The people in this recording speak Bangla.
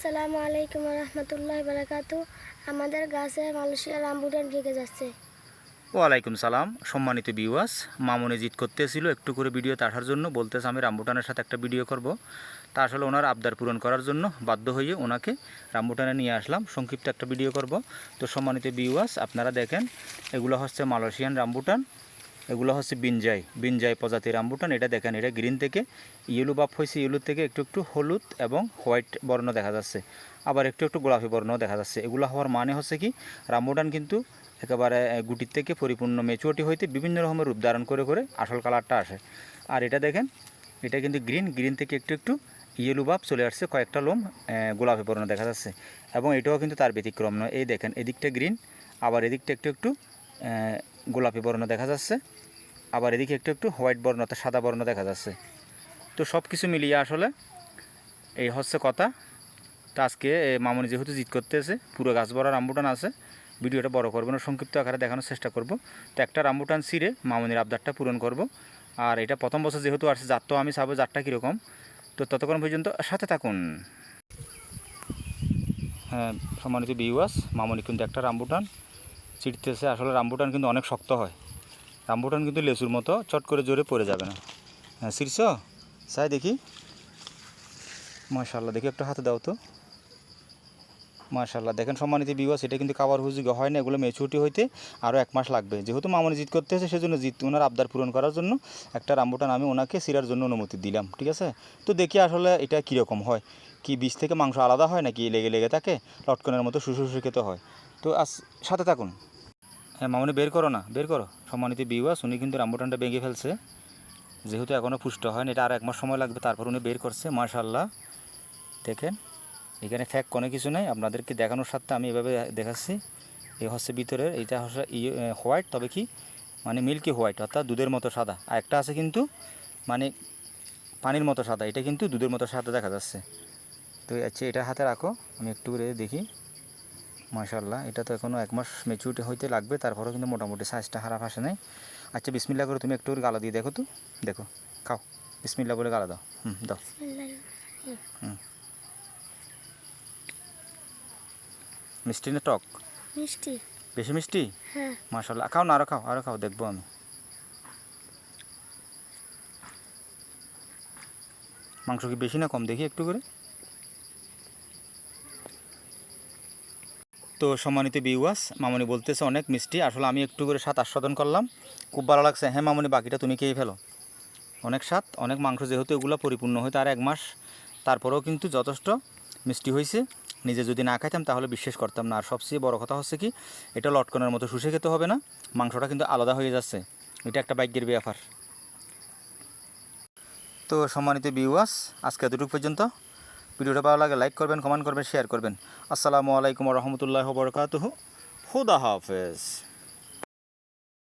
আসসালামু আলাইকুম রহমতুল্লাহ বারাকাতু। আমাদের গাছে মালয়েশিয়া রামবুটান ঢেকে যাচ্ছে। ওয়ালাইকুম সালাম। সম্মানিত বিওয়াস মামনি জিত করতেছিল একটু করে ভিডিও আসার জন্য, বলতেছে আমি রামবুটানের সাথে একটা ভিডিও করব। তা আসলে ওনার আবদার পূরণ করার জন্য বাধ্য হয়ে ওনাকে রামবুটানে নিয়ে আসলাম। সংক্ষিপ্ত একটা ভিডিও করব। তো সম্মানিত বিওয়াস আপনারা দেখেন, এগুলো হচ্ছে মালয়েশিয়ান রামবুটান। এগুলো হচ্ছে বিনজাই বিনজাই প্রজাতির রামবুটান। এটা দেখেন, এটা গ্রিন থেকে, ইয়েলো বাপ হয়েছে, ইয়েলো থেকে একটু একটু হলুদ এবং হোয়াইট বর্ণ দেখা যাচ্ছে। আবার একটু একটু গোলাপি বর্ণ দেখা যাচ্ছে। এগুলো হওয়ার মানে হচ্ছে কি, রামবুটান কিন্তু একেবারে গুটির থেকে পরিপূর্ণ, মেচুয়াটি হইতে বিভিন্ন রকমের রূপ ধারণ করে করে আসল কালারটা আসে। আর এটা দেখেন, এটা কিন্তু গ্রিন গ্রিন থেকে একটু একটু ইয়েলো বাপ চলে আসছে, কয়েকটা লোম গোলাপি বর্ণ দেখা যাচ্ছে। এবং এটাও কিন্তু তার ব্যতিক্রম নয়। এই দেখেন, এদিকটা গ্রিন, আবার এদিকটা একটু একটু গোলাপি বর্ণ দেখা যাচ্ছে, আবার এদিকে একটু একটু হোয়াইট বর্ণ অর্থাৎ সাদা বর্ণ দেখা যাচ্ছে। তো সব কিছু মিলিয়ে আসলে এই হচ্ছে কথা। তো আজকে মামনি যেহেতু জিত করতেছে, পুরো গাছ ভরা রামবুটান আছে, ভিডিওটা বড় করব না, সংক্ষিপ্ত আকারে দেখানোর চেষ্টা করব। তো একটা রামবুটান ছিঁড়ে মামনির আবদারটা পূরণ করব। আর এটা প্রথম বছর যেহেতু আসছে তো আমি চাবো জাতটা কীরকম? তো ততক্ষণ পর্যন্ত সাথে থাকুন। হ্যাঁ সম্মানিত বিউয়াস মামনি কিন্তু একটা রামবুটান। ছিঁড়তেছে আসলে রামবুটান কিন্তু অনেক শক্ত হয়। রামবুটান কিন্তু লেচুর মতো, চট করে জোরে পড়ে যাবে না। হ্যাঁ শীর্ষ সাই দেখি। মাশাল্লাহ দেখি একটা হাতে দাও তো। মাশাল্লাহ দেখেন সম্মানিত বিবাস এটা কিন্তু কাবার হুজুগ হয় না, এগুলো মেচুরিটি হইতে আরও এক মাস লাগবে। যেহেতু মামনি জিত করতে হয়েছে সেজন্য জিত ওনার আবদার পূরণ করার জন্য একটা রামবুটান আমি ওনাকে সিরার জন্য অনুমতি দিলাম, ঠিক আছে? তো দেখি আসলে এটা কীরকম হয়। কি বীজ থেকে মাংস আলাদা হয় নাকি লেগে লেগে থাকে? লটকনের মতো শুশু শুশু খেতে হয়। তো আজ সাথে থাকুন। হ্যাঁ মামনি বের করো না, বের করো। সম্মানিত বিবাস উনি কিন্তু রামবুটানটা ভেঙে ফেলছে। যেহেতু এখনও পুষ্ট হয়নি, এটা আর এক মাস সময় লাগবে, তারপর উনি বের করছে মাশাল্লাহ দেখেন। এখানে ফ্যাক কোনো কিছু নাই। আপনাদেরকে দেখানোর সাথে আমি এভাবে দেখাচ্ছি। এই হচ্ছে ভিতরের এইটা হচ্ছে ইয়ে হোয়াইট তবে কি? মানে মিল্কি হোয়াইট অর্থাৎ দুধের মতো সাদা। আর একটা আছে কিন্তু মানে পানির মতো সাদা। এটা কিন্তু দুধের মতো সাদা দেখা যাচ্ছে। তো আচ্ছা এটা হাতে রাখো। আমি একটু করে দেখি। মাশাল্লাহ এটা তো এখনও এক মাস মেচুরিটি হইতে লাগবে তারপরেও কিন্তু মোটামুটি সাইজটা খারাপ আসে নাই। আচ্ছা বিসমিল্লা করে তুমি একটু গালা দিয়ে দেখো তো। দেখো খাও। বিসমিল্লা বলে গালা দাও। হুম দাও। মিষ্টি না টক? মিষ্টি। বেশি মিষ্টি? হ্যাঁ। মাশাল্লাহ খাও না আরও খাও আরও খাও দেখব আমি। মাংস কি বেশি না কম? দেখি একটু করে। তো সম্মানিত বিউয়াস মামনি বলতেছে অনেক মিষ্টি। আসলে আমি একটু করে স্বাদ আস্বাদন করলাম। খুব ভালো লাগছে। হ্যাঁ মামনি বাকিটা তুমি খেয়ে ফেলো। অনেক স্বাদ অনেক মাংস যেহেতু এগুলো পরিপূর্ণ হয় তার এক মাস তারপরেও কিন্তু যথেষ্ট মিষ্টি হয়েছে নিজে যদি না খাইতাম তাহলে বিশ্বাস করতাম না। আর সবচেয়ে বড় কথা হচ্ছে কি, এটা লটকনের মতো শুষে খেতে হবে না, মাংসটা কিন্তু আলাদা হয়ে যাচ্ছে। এটা একটা বাইকের ব্যাপার। তো সম্মানিত বিওয়াস আজকে এতটুকু পর্যন্ত। ভিডিওটা ভালো লাগে লাইক করবেন কমেন্ট করবেন শেয়ার করবেন। আসসালামু আলাইকুম রহমতুল্লাহ বরকাত হুদা হাফেজ।